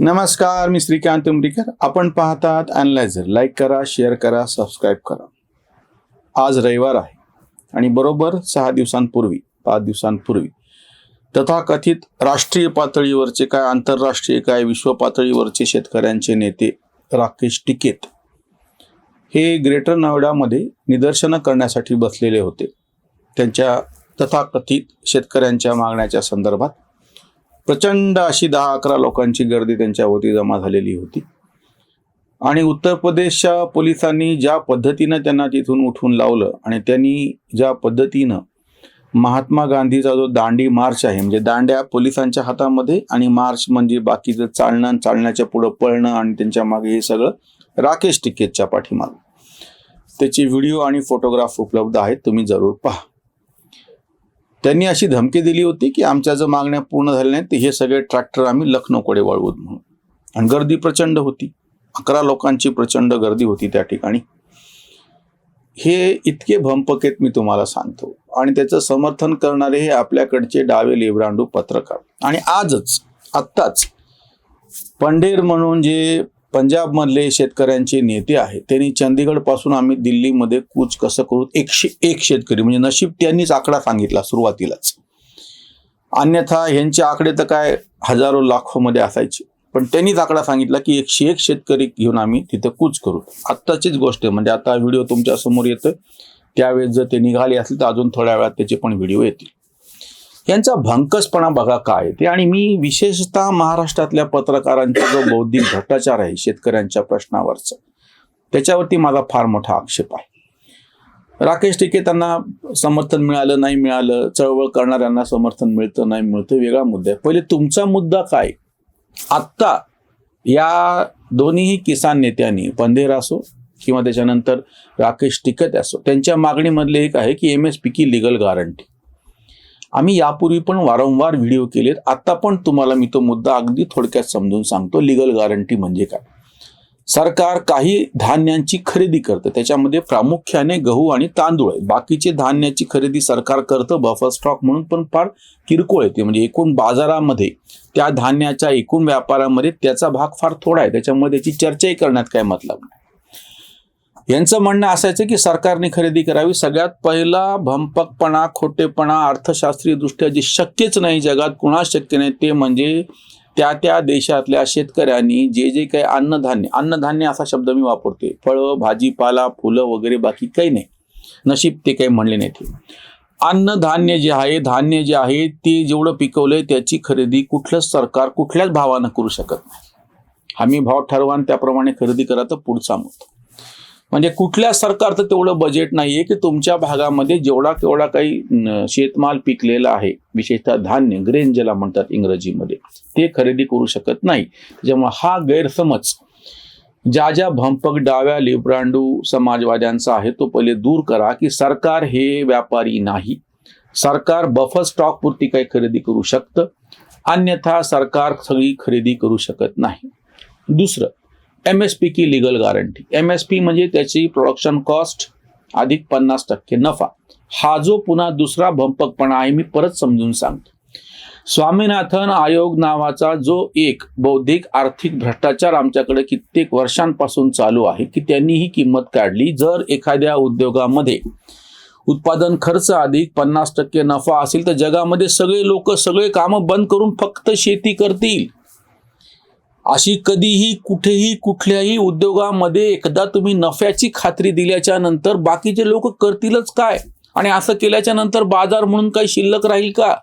नमस्कार मी श्रीकांत उमरीकर. आपण पाहतात अनलायझर लाईक करा शेअर करा सबस्क्राईब करा. आज रविवार आहे आणि बरोबर सहा दिवसांपूर्वी पाच दिवसांपूर्वी तथाकथित राष्ट्रीय पातळीवरचे काय आंतरराष्ट्रीय काय विश्व पातळीवरचे शेतकऱ्यांचे नेते राकेश टिकेत हे ग्रेटर नोएडामध्ये निदर्शनं करण्यासाठी बसलेले होते. त्यांच्या तथाकथित शेतकऱ्यांच्या मागण्याच्या संदर्भात प्रचंड अशी दहा अकरा लोकांची गर्दी त्यांच्यावरती जमा झालेली होती. आणि उत्तर प्रदेशच्या पोलिसांनी ज्या पद्धतीनं त्यांना तिथून उठून लावलं आणि त्यांनी ज्या पद्धतीनं महात्मा गांधीचा जो दांडी मार्च आहे म्हणजे दांड्या पोलिसांच्या हातामध्ये आणि मार्च म्हणजे बाकीचं चालणं आणि चालण्याच्या पुढं पळणं आणि त्यांच्या मागे हे सगळं राकेश टिकेतच्या पाठीमाग. त्याचे व्हिडिओ आणि फोटोग्राफ उपलब्ध आहेत तुम्ही जरूर पहा. त्यांनी अशी धमकी दिली होती की आमच्या जर मागण्या पूर्ण झाल्या नाहीत तर हे सगळे ट्रॅक्टर आम्ही लखनौकडे वळवूत म्हणून. आणि गर्दी प्रचंड होती. अकरा लोकांची प्रचंड गर्दी होती त्या ठिकाणी. हे इतके भंपकेत मी तुम्हाला सांगतो. आणि त्याचं समर्थन करणारे हे आपल्याकडचे डावे लेबरांडू पत्रकार. आणि आजच आत्ताच पंढेर म्हणून जे पंजाबमधले शेतकऱ्यांचे नेते आहेत. त्यांनी चंदीगडपासून आम्ही दिल्लीमध्ये कूच कसं करू एकशे एक शेतकरी म्हणजे नशीब त्यांनीच आकडा सांगितला सुरुवातीलाच. अन्यथा ह्यांचे आकडे तर काय हजारो लाखोमध्ये असायचे. पण त्यांनीच आकडा सांगितला की एकशे एक शेतकरी घेऊन आम्ही तिथं कूच करू. आत्ताचीच गोष्ट आहे. म्हणजे आता व्हिडिओ तुमच्यासमोर येतं त्यावेळेस जर ते निघाले असतील तर अजून थोड्या वेळात त्याचे पण व्हिडिओ येतील. यांचा भंकसपणा बघा काय ते. आणि मी विशेषतः महाराष्ट्रातल्या पत्रकारांचा जो बौद्धिक भ्रष्टाचार आहे शेतकऱ्यांच्या प्रश्नावरचा त्याच्यावरती माझा फार मोठा आक्षेप आहे. राकेश टिके त्यांना समर्थन मिळालं नाही मिळालं चळवळ करणाऱ्यांना समर्थन मिळतं नाही मिळतं वेगळा मुद्दा आहे. पहिले तुमचा मुद्दा काय? आत्ता या दोन्हीही किसान नेत्यांनी पंधेर असो किंवा त्याच्यानंतर राकेश टिकत असो त्यांच्या मागणीमधले एक आहे की एम एस पी की लिगल गॅरंटी आम्ही यापूर्वी पण वारंवार व्हिडिओ केलेत. आता पण तुम्हाला मी तो मुद्दा अगदी थोडक्यात समजून सांगतो. लिगल गॅरंटी म्हणजे काय? सरकार काही धान्यांची खरेदी करतं. त्याच्यामध्ये प्रामुख्याने गहू आणि तांदूळ आहे. बाकीचे धान्याची खरेदी सरकार करतं. बफर स्टॉक म्हणून पण फार किरकोळ येते म्हणजे एकूण बाजारामध्ये त्या धान्याच्या एकूण व्यापारामध्ये त्याचा भाग फार थोडा आहे. त्याच्यामुळे त्याची चर्चाही करण्यात काय मतलब नाही. यांचं म्हणणं असायचं की सरकारने खरेदी करावी. सगळ्यात पहिला भंपकपणा खोटेपणा अर्थशास्त्रीय दृष्ट्या जे शक्यच नाही जगात कुणाच शक्य नाही ते म्हणजे त्या त्या देशातल्या शेतकऱ्यांनी जे जे काही अन्नधान्य अन्नधान्य असा शब्द मी वापरते फळं भाजीपाला फुलं वगैरे बाकी काही नाही. नशीब ते काही म्हणले नाही ते. अन्नधान्य जे आहे धान्य जे आहे ते जेवढं पिकवलंय त्याची खरेदी कुठलंच सरकार कुठल्याच भावानं करू शकत नाही. हमी भाव ठरवा त्याप्रमाणे खरेदी करा तर पुढचा मुद्दा म्हणजे कुठल्या सरकारचं तेवढं बजेट नाहीये की तुमच्या भागामध्ये जेवढा केवढा काही शेतमाल पिकलेला आहे विशेषतः धान्य ग्रेन ज्याला म्हणतात इंग्रजीमध्ये ते खरेदी करू शकत नाही. त्याच्यामुळे हा गैरसमज ज्या ज्या भंपक डाव्या लिब्रांडू समाजवाद्यांचा आहे तो पहिले दूर करा की सरकार हे व्यापारी नाही. सरकार बफर स्टॉक पुरती काही खरेदी करू शकतं अन्यथा सरकार सगळी खरेदी करू शकत नाही. दुसरं एम एस पी की legal guarantee M S P म्हणजे त्याची प्रोडक्शन कॉस्ट अधिक पन्नास टक्के नफा. हा जो पुन्हा दुसरा भंपकपणा आहे मी परत समजून सांगतो. स्वामीनाथन आयोग नावाचा जो एक बौद्धिक आर्थिक भ्रष्टाचार आमच्याकडे कित्येक वर्षांपासून चालू आहे की त्यांनी ही किंमत काढली. जर एखाद्या उद्योगामध्ये उत्पादन खर्च अधिक पन्नास टक्के नफा असेल तर जगामध्ये सगळे लोक सगळे कामं बंद करून फक्त शेती करतील. अशी कधीही कुठेही कुठल्याही उद्योगामध्ये एकदा तुम्ही नफ्याची खात्री दिल्याच्या नंतर बाकीचे लोक करतीलच काय? आणि असं केल्याच्यानंतर बाजार म्हणून काही शिल्लक राहील का?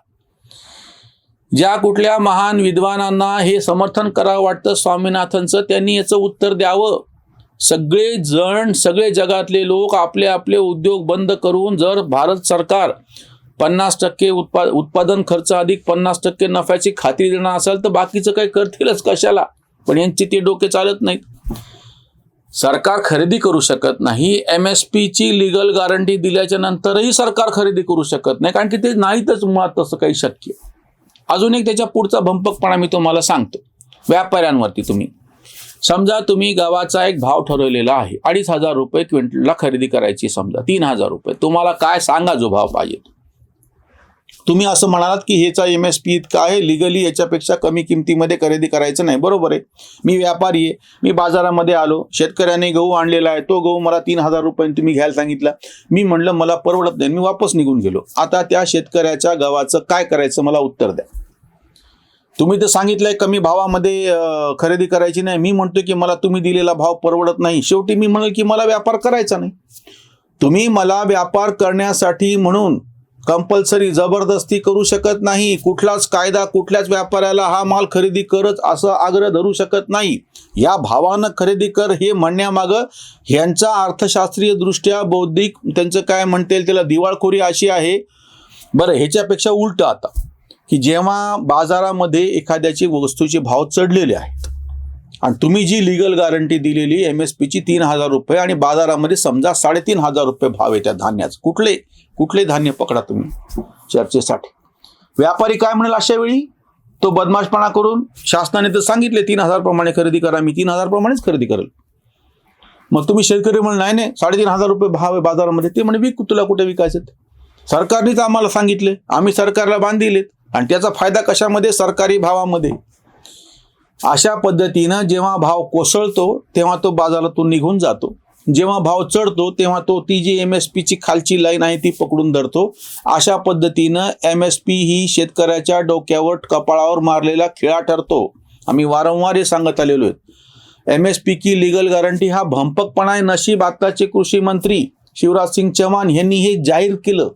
ज्या कुठल्या महान विद्वानांना हे समर्थन करावं वाटतं स्वामीनाथनचं त्यांनी याचं उत्तर द्यावं. सगळे जण सगळे जगातले लोक आपले आपले उद्योग बंद करून जर भारत सरकार पन्नास टक्के उत्पा उत्पादन खर्च अधिक पन्नास टक्के नफ्याची खात्री देणार असेल तर बाकीचं काही करतीलच कशाला. पण यांची ते डोके चालत नाहीत. सरकार खरेदी करू शकत नाही. एम एस पीची लिगल गॅरंटी दिल्याच्या नंतरही सरकार खरेदी करू शकत नाही. कारण की ते नाहीतच मुळात तसं काही शक्य. अजून एक त्याच्या पुढचा भंपकपणा मी तुम्हाला सांगतो. व्यापाऱ्यांवरती तुम्ही. समजा तुम्ही गव्हाचा एक भाव ठरवलेला आहे. अडीच हजार रुपये क्विंटलला खरेदी करायची समजा. तीन हजार रुपये. तुम्हाला काय सांगा जो भाव पाहिजे तो. तुम्ही असं म्हणालात की ह्याचा एम एस पी इतका आहे लिगली याच्यापेक्षा कमी किमतीमध्ये खरेदी करायचं नाही. बरोबर आहे. मी व्यापारी आहे. मी बाजारामध्ये आलो. शेतकऱ्याने गहू आणलेला आहे. तो गहू मला तीन हजार रुपयांनी तुम्ही घ्यायला सांगितला. मी म्हणलं मला परवडत नाही. मी वापस निघून गेलो. आता त्या शेतकऱ्याच्या गव्हाचं काय करायचं मला उत्तर द्या. तुम्ही तर सांगितलंय कमी भावामध्ये खरेदी करायची नाही. मी म्हणतो की मला तुम्ही दिलेला भाव परवडत नाही. शेवटी मी म्हणेल की मला व्यापार करायचा नाही. तुम्ही मला व्यापार करण्यासाठी म्हणून कंपल्सरी जबरदस्ती करू शकत नाही. कुठलाच कायदा कुठल्याच व्यापाऱ्याला हा माल खरेदी करच असं आग्रह धरू शकत नाही. या भावानं खरेदी कर हे म्हणण्यामागं ह्यांचा अर्थशास्त्रीय दृष्ट्या बौद्धिक त्यांचं काय म्हणता येईल त्याला दिवाळखोरी अशी आहे. बरं ह्याच्यापेक्षा उलट आता की जेव्हा बाजारामध्ये एखाद्याची वस्तूचे भाव चढलेले आहेत आणि तुम्ही जी लिगल गॅरंटी दिलेली एम एस पीची तीन हजार रुपये आणि बाजारामध्ये समजा साडेतीन हजार रुपये भाव आहे त्या धान्याचं. कुठले कुठले धान्य पकडा तुम्ही चर्चेसाठी? व्यापारी काय म्हणेल अशा वेळी? तो बदमाशपणा करून शासनाने तर सांगितले तीन हजार प्रमाणे खरेदी करा मी तीन हजार प्रमाणेच खरेदी करेल. मग तुम्ही शेतकरी म्हणून नाही नाही साडेतीन हजार रुपये भाव आहे बाजारामध्ये. ते म्हणे विक तुला कुठे विकायचे सरकारनेच आम्हाला सांगितले. आम्ही सरकारला बांधिलेत आणि त्याचा फायदा कशामध्ये? सरकारी भावामध्ये. अशा पद्धतीनं जेव्हा भाव कोसळतो तेव्हा तो बाजारातून निघून जातो. जेव्हा भाव चढतो तेव्हा तो ती जी एम एस पीची खालची लाईन आहे ती पकडून धरतो. अशा पद्धतीनं एम एस पी ही शेतकऱ्याच्या डोक्यावर कपाळावर मारलेला खिळा ठरतो. आम्ही वारंवार हे सांगत आलेलो आहेत. एम एस पी की लिगल गॅरंटी हा भंपकपणा आहे. नशीब आत्ताचे कृषी मंत्री शिवराज सिंग चव्हाण यांनी हे जाहीर केलं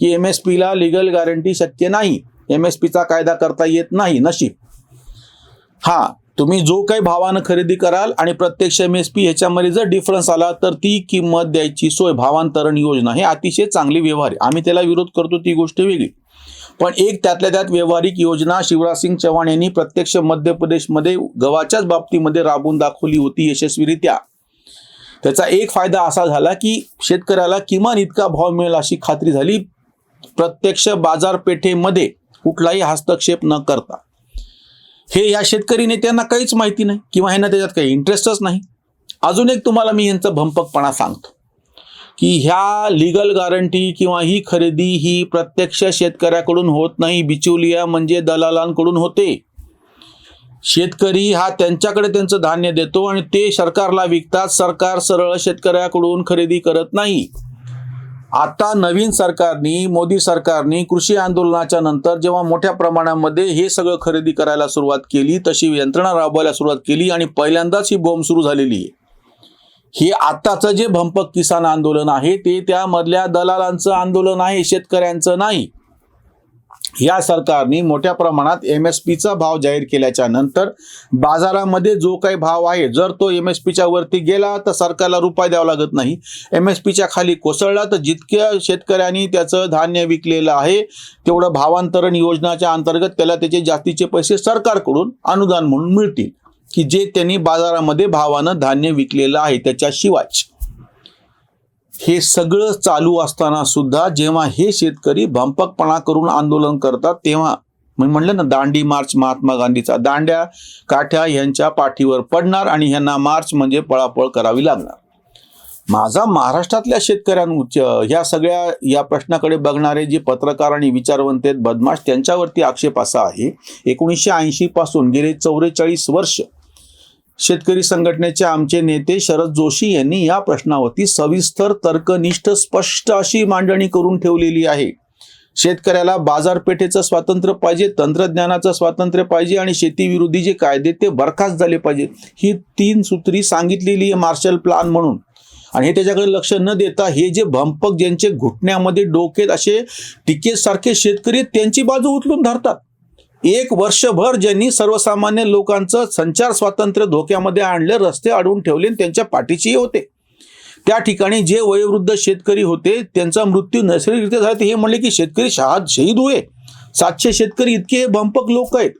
की एम एस पीला लिगल गॅरंटी शक्य नाही. एम एस पीचा कायदा करता येत नाही. नशीब. हा तुम्ही जो काही भावानं खरेदी कराल आणि प्रत्यक्ष एम एस पी ह्याच्यामध्ये जर डिफरन्स आला तर ती किंमत द्यायची सोय भावांतरण योजना. हे अतिशय चांगली व्यवहार आहे. आम्ही त्याला विरोध करतो ती गोष्ट वेगळी. पण एक त्यातल्या त्यात व्यावहारिक योजना शिवराज सिंग यांनी प्रत्यक्ष मध्य प्रदेशमध्ये गव्हाच्याच बाबतीमध्ये राबवून दाखवली होती यशस्वीरित्या. त्याचा एक फायदा असा झाला की शेतकऱ्याला किमान इतका भाव मिळेल अशी खात्री झाली. प्रत्यक्ष बाजारपेठेमध्ये कुठलाही हस्तक्षेप न करता. हे या शेतकरी नेत्यांना काहीच माहिती नाही किंवा ह्यांना त्याच्यात काही इंटरेस्टच नाही. अजून एक तुम्हाला मी यांचा भंपकपणा सांगतो. की ह्या लिगल गॅरंटी किंवा ही खरेदी ही प्रत्यक्ष शेतकऱ्याकडून होत नाही. बिचुलिया म्हणजे दलालांकडून होते. शेतकरी हा त्यांच्याकडे त्यांचं धान्य देतो आणि ते सरकारला विकतात. सरकार सरळ शेतकऱ्याकडून खरेदी करत नाही. आता नवीन सरकारनी मोदी सरकारनी कृषी आंदोलनाच्या नंतर जेव्हा मोठ्या प्रमाणामध्ये हे सगळं खरेदी करायला सुरुवात केली तशी यंत्रणा राबवायला सुरुवात केली आणि पहिल्यांदाच ही बोंब सुरू झालेली आहे. हे आत्ताचं जे भंपक किसान आंदोलन आहे ते त्यामधल्या दलालांचं आंदोलन आहे शेतकऱ्यांचं नाही. या सरकारने मोठ्या प्रमाणात एम एस पीचा भाव जाहीर केल्याच्यानंतर बाजारामध्ये जो काही भाव आहे जर तो एम एस पीच्या वरती गेला तर सरकारला रुपये द्यावा लागत नाही. एम एस पीच्या खाली कोसळला तर जितक्या शेतकऱ्यांनी त्याचं धान्य विकलेलं आहे तेवढं भावांतरण योजनाच्या अंतर्गत त्याला त्याचे जास्तीचे पैसे सरकारकडून अनुदान म्हणून मिळतील की जे त्यांनी बाजारामध्ये भावानं धान्य विकलेलं आहे त्याच्याशिवाय हे सगळं चालू असताना सुद्धा जेव्हा हे शेतकरी भंपकपणा करून आंदोलन करतात तेव्हा मी म्हणलं ना दांडी मार्च महात्मा गांधीचा. दांड्या काठ्या यांच्या पाठीवर पडणार आणि ह्यांना मार्च म्हणजे पळापळ करावी लागणार. माझा महाराष्ट्रातल्या शेतकऱ्यांच्या ह्या सगळ्या या प्रश्नाकडे बघणारे जे पत्रकार आणि विचारवंत आहेत बदमाश त्यांच्यावरती आक्षेप असा आहे एकोणीसशे ऐंशी पासून गेले चौवेचाळीस वर्ष शेतकरी संघटनेचे आमचे नेते शरद जोशी यांनी या प्रश्नावरती सविस्तर तर्कनिष्ठ स्पष्ट अशी मांडणी करून ठेवलेली आहे. शेतकऱ्याला बाजारपेठेचं स्वातंत्र्य पाहिजे तंत्रज्ञानाचं स्वातंत्र्य पाहिजे आणि शेतीविरोधी जे कायदे ते बरखास्त झाले पाहिजे ही तीन सूत्री सांगितलेली आहे मार्शल प्लान म्हणून. आणि हे त्याच्याकडे लक्ष न देता हे जे भंपक ज्यांचे घुटण्यामध्ये डोकेत असे टिकेसारखे शेतकरी त्यांची बाजू उचलून धरतात. एक वर्षभर ज्यांनी सर्वसामान्य लोकांचं संचार स्वातंत्र्य धोक्यामध्ये आणले रस्ते अडवून ठेवले आणि त्यांच्या पाठीचेही होते. त्या ठिकाणी जे वयोवृद्ध शेतकरी होते त्यांचा मृत्यू नैसर्गिकरित्या झाला. ते हे म्हणले की शेतकरी शहाद शहीद हुए सातशे शेतकरी इतके बंपक लोक आहेत.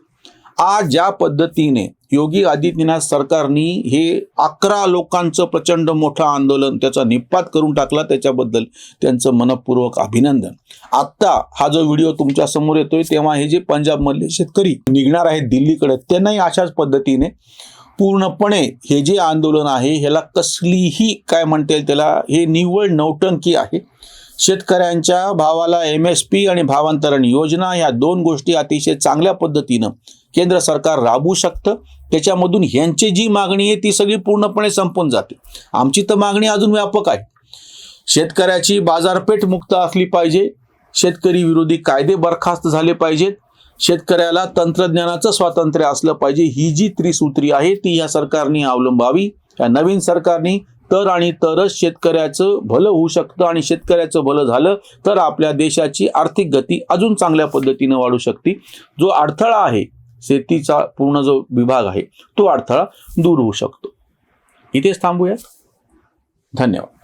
आज ज्या पद्धतीने योगी आदित्यनाथ सरकारनी हे अकरा लोकांचं प्रचंड मोठं आंदोलन त्याचा निपात करून टाकला त्याच्याबद्दल त्यांचं मनपूर्वक अभिनंदन. आत्ता हा जो व्हिडिओ तुमच्यासमोर येतोय तेव्हा हे जे पंजाबमधले शेतकरी निघणार आहेत दिल्लीकडे त्यांनाही अशाच पद्धतीने पूर्णपणे हे जे आंदोलन आहे ह्याला कसलीही काय म्हणता येईल त्याला हे निव्वळ नौटंकी आहे. शेतकऱ्यांच्या भावाला एम एस पी आणि भावांतरण योजना या दोन गोष्टी अतिशय चांगल्या पद्धतीनं केंद्र सरकार राबवू शकतं. त्याच्यामधून ह्यांची जी मागणी आहे ती सगळी पूर्णपणे संपून जाते. आमची तर मागणी अजून व्यापक आहे. शेतकऱ्याची बाजारपेठ मुक्त असली पाहिजे. शेतकरी विरोधी कायदे बरखास्त झाले पाहिजेत. शेतकऱ्याला तंत्रज्ञानाचं स्वातंत्र्य असलं पाहिजे. ही जी त्रिसूत्री आहे ती या सरकारने अवलंबावी. या नवीन सरकारने तर आणि तरच शेतकऱ्याचं भलं होऊ शकतं आणि शेतकऱ्याचं भलं झालं तर आपल्या देशाची आर्थिक गती अजून चांगल्या पद्धतीनं वाढू शकते. जो अडथळा आहे शेतीचा पूर्ण जो विभाग आहे तो अडथळा दूर होऊ शकतो. इथेच थांबूयात. धन्यवाद.